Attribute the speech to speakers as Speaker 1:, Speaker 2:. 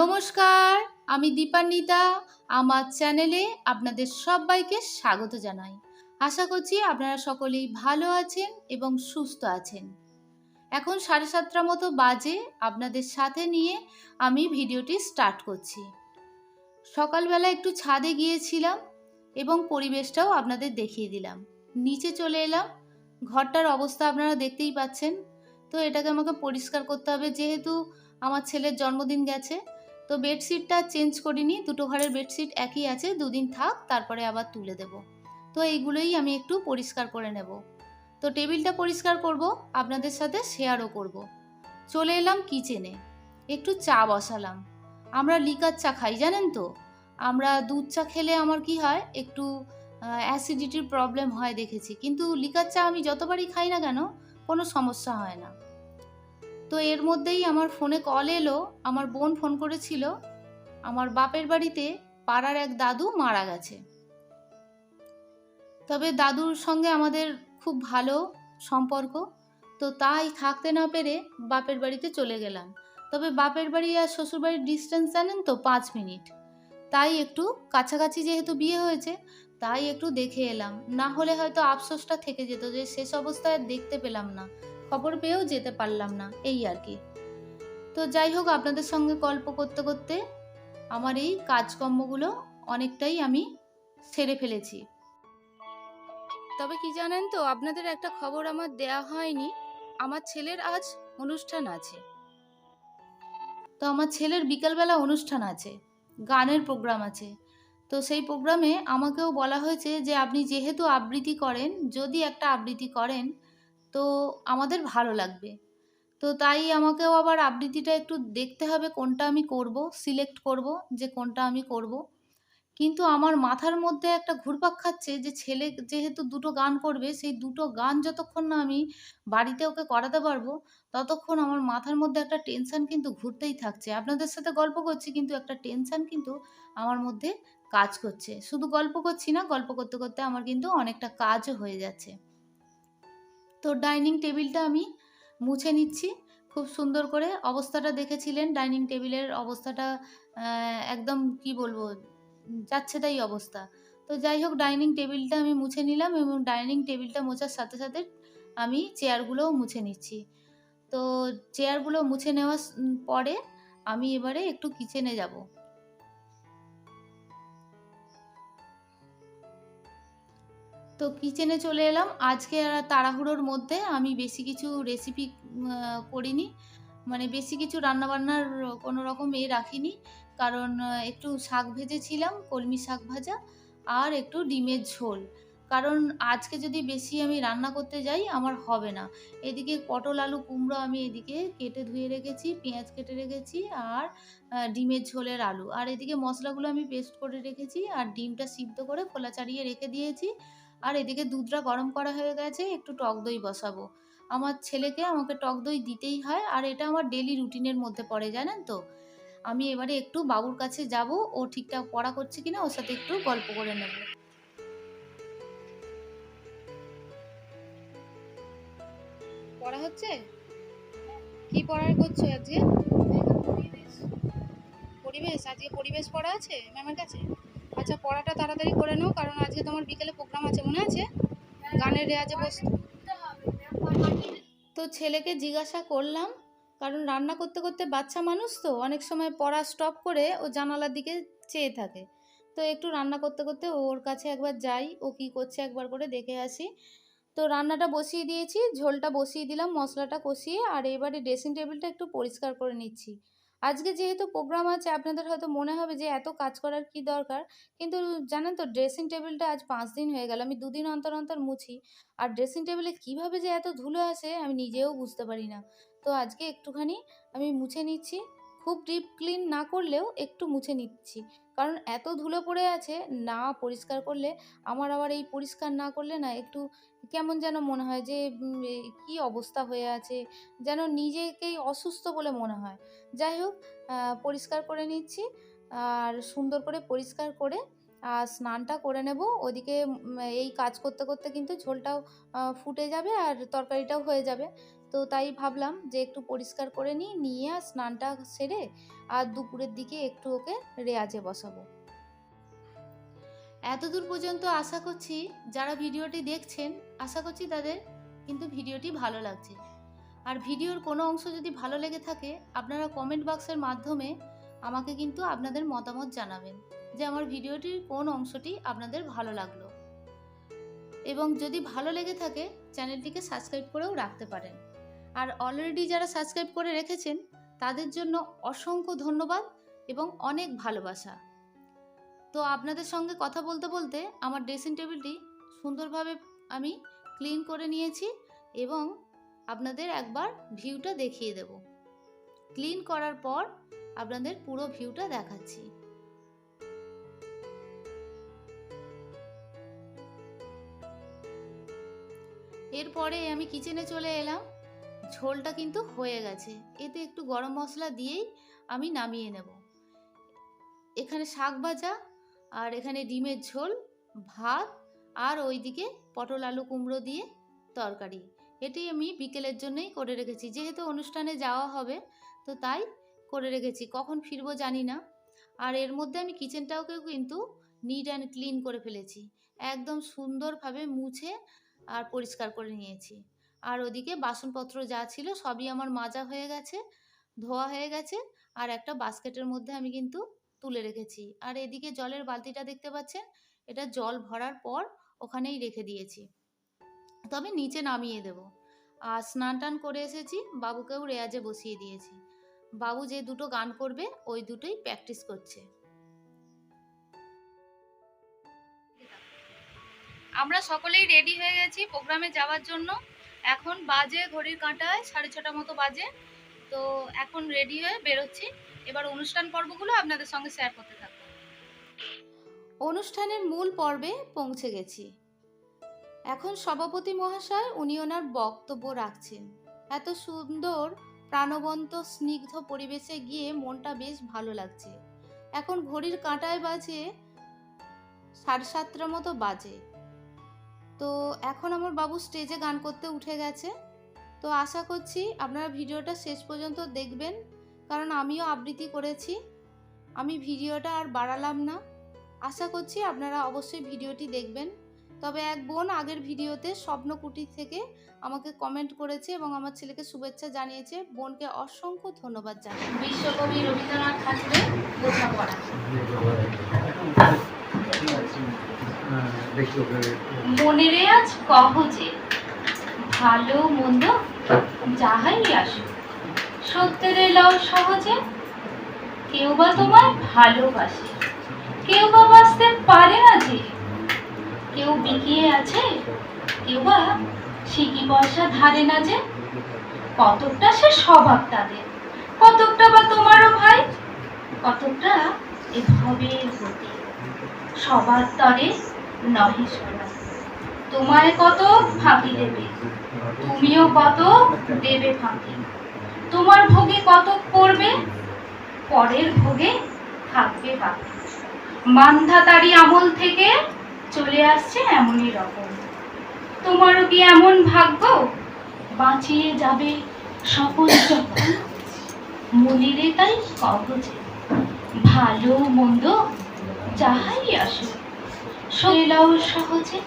Speaker 1: নমস্কার, আমি দীপান্বিতা। আমার চ্যানেলে আপনাদের সবাইকে স্বাগত জানাই। আশা করছি আপনারা সকলেই ভালো আছেন এবং সুস্থ আছেন। এখন সাড়ে সাতটা মতো বাজে, আপনাদের সাথে নিয়ে আমি ভিডিওটি স্টার্ট করছি। সকালবেলা একটু ছাদে গিয়েছিলাম এবং পরিবেশটাও আপনাদের দেখিয়ে দিলাম। নিচে চলে এলাম। ঘরটার অবস্থা আপনারা দেখতেই পাচ্ছেন। তো এটাকে আমাকে পরিষ্কার করতে হবে, যেহেতু আমার ছেলের জন্মদিন গেছে। তো বেডশিটটা চেঞ্জ করিনি দুটো ঘরের বেডশিট একই আছে, দুদিন থাক, তারপরে আবার তুলে দেব। তো এইগুলোই আমি একটু পরিষ্কার করে নেব। তো টেবিলটা পরিষ্কার করব, আপনাদের সাথে শেয়ারও করব। চলে এলাম কিচেনে। একটু চা বসালাম। আমরা লিকার চা খাই, জানেন তো? আমরা দুধ চা খেলে আমার কি হয়, একটু অ্যাসিডিটির প্রবলেম হয় দেখেছি। কিন্তু লিকার চা আমি যতবারই খাই না কেন, কোনো সমস্যা হয় না। তো এর মধ্যেই আমার ফোনে কল এলো, আমার বোন ফোন করেছিল, আমার বাপের বাড়িতে পাড়ার এক দাদু মারা গেছে। তবে দাদুর সঙ্গে আমাদের খুব ভালো সম্পর্ক, তো তাই থাকতে না পেরে বাপের বাড়িতে চলে গেলাম। তবে বাপের বাড়ি আর শ্বশুর বাড়ির ডিস্টেন্স জানেন তো, পাঁচ মিনিট। তাই একটু কাছাকাছি যেহেতু বিয়ে হয়েছে, তাই একটু দেখে এলাম। না হলে হয়তো আফসোসটা থেকে যেত যে, শেষ অবস্থায় দেখতে পেলাম না। খবর পেয়েও যেতে পারলাম না এই আর কি। তো যাই হোক আপনাদের সঙ্গে গল্প করতে করতে আমার এই কাজকর্মগুলো অনেকটাই আমি সেরে ফেলেছি। তবে কি জানেন তো আপনাদের একটা খবর আমার দেয়া হয়নি। আমার ছেলের আজ অনুষ্ঠান আছে। তো আমার ছেলের বিকালবেলা অনুষ্ঠান আছে গানের প্রোগ্রাম আছে। তো সেই প্রোগ্রামে আমাকেও বলা হয়েছে যে আপনি যেহেতু আবৃত্তি করেন যদি একটা আবৃত্তি করেন তো আমাদের ভালো লাগবে। তো তাই আমাকেও আবার আবৃত্তিটা একটু দেখতে হবে কোনটা আমি করব সিলেক্ট করব যে কোনটা আমি করব। কিন্তু আমার মাথার মধ্যে একটা ঘুরপাক খাচ্ছে যে ছেলে যেহেতু দুটো গান করবে, সেই দুটো গান যতক্ষণ না আমি বাড়িতে ওকে করাতে পারব, ততক্ষণ আমার মাথার মধ্যে একটা টেনশন কিন্তু ঘুরতেই থাকছে। আপনাদের সাথে গল্প করছি কিন্তু একটা টেনশন কিন্তু আমার মধ্যে কাজ করছে। শুধু গল্প করছি না, গল্প করতে করতে আমার কিন্তু অনেকটা কাজও হয়ে যাচ্ছে। তো ডাইনিং টেবিলটা আমি মুছে নিচ্ছি। খুব সুন্দর করে অবস্থাটা দেখেছিলেন, ডাইনিং টেবিলের অবস্থাটা একদম কি বলব, যাচ্ছে তাই অবস্থা। তো যাই হোক, ডাইনিং টেবিলটা আমি মুছে নিলাম এবং ডাইনিং টেবিলটা মোছার সাথে সাথে আমি চেয়ারগুলোও মুছে নিচ্ছি। তো চেয়ারগুলো মুছে নেওয়ার পরে আমি এবারে একটু কিচেনে যাব। তো কিচেনে চলে এলাম। আজকে তাড়াহুড়োর মধ্যে আমি বেশি কিছু রেসিপি করিনি। মানে বেশি কিছু রান্নাবান্নার কোনো রকম এ রাখিনি। কারণ একটু শাক ভেজেছিলাম, কলমি শাক ভাজা আর একটু ডিমের ঝোল। কারণ আজকে যদি বেশি আমি রান্না করতে যাই, আমার হবে না। এদিকে পটল, আলু, কুমড়ো আমি এদিকে কেটে ধুয়ে রেখেছি, পেঁয়াজ কেটে রেখেছি আর ডিমের ঝোলের আলু। আর এদিকে মশলাগুলো আমি পেস্ট করে রেখেছি আর ডিমটা সিদ্ধ করে খোলা চাড়িয়ে রেখে দিয়েছি। আর এদিকে দুধটা গরম করা হয়ে গেছে, একটু টক দই বসাবো। আমার ছেলেকে আমাকে টক দই দিতেই হয়, আর এটা আমার ডেলি রুটিনের মধ্যে পড়ে, জানেন তো? আমি এবারে একটু বাবুর কাছে যাব, ও ঠিকঠাক পড়া করছে কিনা, ওর সাথে একটু গল্প করে নেব। পড়া হচ্ছে? কি পড়ার করছ আজকে? পরিবেশ? আজকে পরিবেশ পড়া আছে, ম্যামের কাছে? আচ্ছা পড়াটা তাড়াতাড়ি করে নাও, কারণ আজকে তোমার বিকেলে প্রোগ্রাম আছে, মনে আছে? গানের রেয়াজে বস তো ছেলেকে জিজ্ঞাসা করলাম, কারণ রান্না করতে করতে বাচ্চা মানুষ তো, অনেক সময় পড়া স্টপ করে ও জানালার দিকে চেয়ে থাকে। তো একটু রান্না করতে করতে ওর কাছে একবার যাই, ও কি করছে একবার করে দেখে আসি। তো রান্নাটা বসিয়ে দিয়েছি, ঝোলটা বসিয়ে দিলাম, মশলাটা কষিয়ে, আর এবারে ড্রেসিং টেবিলটা একটু পরিষ্কার করে নিচ্ছি। আজকে যেহেতু প্রোগ্রাম আছে, আপনাদের হয়তো মনে হবে যে এত কাজ করার কি দরকার? কিন্তু জানেন তো ড্রেসিং টেবিলটা আজ পাঁচ দিন হয়ে গেল, আমি দুদিন অন্তর অন্তর মুছি। আর ড্রেসিং টেবিলে কীভাবে যে এত ধুলো আসে, আমি নিজেও বুঝতে পারি না। তো আজকে একটুখানি আমি মুছে নিচ্ছি। খুব ডিপ ক্লিন না করলেও একটু মুছে নিচ্ছি। কারণ এত ধুলো পড়ে আছে, না পরিষ্কার করলে, আমার আবার এই পরিষ্কার না করলে না একটু কেমন যেন মনে হয় যে কি অবস্থা হয়ে আছে, যেন নিজেকেই অসুস্থ বলে মনে হয়। যাই হোক পরিষ্কার করে নিচ্ছি, আর সুন্দর করে পরিষ্কার করে আর স্নানটা করে নেব। ওদিকে এই কাজ করতে করতে কিন্তু ঝোলটাও ফুটে যাবে আর তরকারিটাও হয়ে যাবে। তো তাই ভাবলাম যে একটু পরিষ্কার করে নিই, নিয়ে আর স্নানটা সেরে আর দুপুরের দিকে একটু ওকে রেয়াজে বসাবো। এতদূর পর্যন্ত আশা করছি যারা ভিডিওটি দেখছেন, আশা করছি তাদের কিন্তু ভিডিওটি ভালো লাগছে। আর ভিডিওর কোনো অংশ যদি ভালো লেগে থাকে, আপনারা কমেন্ট বক্সের মাধ্যমে আমাকে কিন্তু আপনাদের মতামত জানাবেন যে আমার ভিডিওটির কোন অংশটি আপনাদের ভালো লাগল। এবং যদি ভালো লেগে থাকে, চ্যানেলটিকে সাবস্ক্রাইব করেও রাখতে পারেন। আর অলরেডি যারা সাবস্ক্রাইব করে রেখেছেন, তাদের জন্য অসংখ্য ধন্যবাদ এবং অনেক ভালোবাসা। তো আপনাদের সঙ্গে কথা বলতে বলতে আমার ড্রেসিং টেবিলটি সুন্দরভাবে আমি ক্লিন করে নিয়েছি এবং আপনাদের একবার ভিউটা দেখিয়ে দেব। ক্লিন করার পর আপনাদের পুরো ভিউটা দেখাচ্ছি। এরপরে আমি কিচেনে চলে এলাম। ঝোলটা কিন্তু হয়ে গেছে। এতে একটু গরম মশলা দিয়েই আমি নামিয়ে নেব। এখানে শাক ভাজা আর এখানে ডিমের ঝোল, ভাত আর ওইদিকে পটল আলু কুমড়ো দিয়ে তরকারি। এটি আমি বিকেলের জন্যই করে রেখেছি। যেহেতু অনুষ্ঠানে যাওয়া হবে, তো তাই করে রেখেছি। কখন ফিরবো জানি না। আর এর মধ্যে আমি কিচেনটাকেও কিন্তু নিট অ্যান্ড ক্লিন করে ফেলেছি। একদম সুন্দরভাবে মুছে আর পরিষ্কার করে নিয়েছি। আর ওদিকে বাসনপত্র যা ছিল সবই আমার মাজা হয়ে গেছে, ধোয়া হয়ে গেছে আর একটা বাস্কেটের মধ্যে আমি কিন্তু তুলে রেখেছি। আর এদিকে জলের বালতিটা দেখতে পাচ্ছেন? এটা জল ভরার পর ওখানেই রেখে দিয়েছি। তবে নিচে নামিয়ে দেব। আর স্নান টান করে এসেছি, বাবুকেও রেয়াজে বসিয়ে দিয়েছি। বাবু যে দুটো গান করবে, ওই দুটোই প্র্যাকটিস করছে। আমরা সকলেই রেডি হয়ে গেছি প্রোগ্রামে যাওয়ার জন্য। এখন বাজে ঘড়ির কাঁটায়, সাড়ে ছটা মতো বাজে। তো এখন রেডি হয়ে বেরোচ্ছি। এবার অনুষ্ঠান পর্বগুলো আপনাদের সঙ্গে শেয়ার করতে থাকব। অনুষ্ঠানের মূল পর্বে পৌঁছে গেছি। এখন সভাপতি মহাশয় উনি ওনার বক্তব্য রাখছেন। এত সুন্দর, প্রাণবন্ত, স্নিগ্ধ পরিবেশে গিয়ে মনটা বেশ ভালো লাগছে। এখন ঘড়ির কাঁটায় বাজে সাড়ে সাতটার মতো বাজে। তো এখন আমার বাবু স্টেজে গান করতে উঠে গেছে। তো আশা করছি আপনারা ভিডিওটা শেষ পর্যন্ত দেখবেন, কারণ আমিও আবৃত্তি করেছি। আমি ভিডিওটা আর বাড়ালাম না। আশা করছি আপনারা অবশ্যই ভিডিওটি দেখবেন। তবে এক বোন আগের ভিডিওতে স্বপ্নকুটির থেকে আমাকে কমেন্ট করেছে এবং আমার ছেলেকে শুভেচ্ছা জানিয়েছে। বোনকে অসংখ্য ধন্যবাদ জানাই। বিশ্বকবি রবীন্দ্রনাথ ঠাকুরের বোঝাপড়া মনেরে আজ কহ যে, ভালো মন্দ যাহাই আসুক, সত্যের লও সহজে, কেউ বা তোমায় ভালোবাসে, কেউ বা বাঁচতে পারে না যে কেউ বিকিয়ে আছে, কেউ বা সিকি পয়সা ধারে না যে, কতকটা সে স্বভাব তাদের, কতকটা বা তোমারও ভাই, কতকটা এ ভবের গতি সবার তরে নহে সোনা তোমায় কত ফাঁকি দেবে, তুমিও কত দেবে ফাঁকি। তোমার ভোগে কত করবে পরের ভোগে থাকবে বাকি। মান্ধাতারি আমল থেকে চলে আসছে এমনই রকম। তোমারও কি এমন ভাগ্য? বাঁচিয়ে যাবে সকল যখন মনিরে তাই কবচে ভালো মন্দ যাহাই আসুক। সহজে।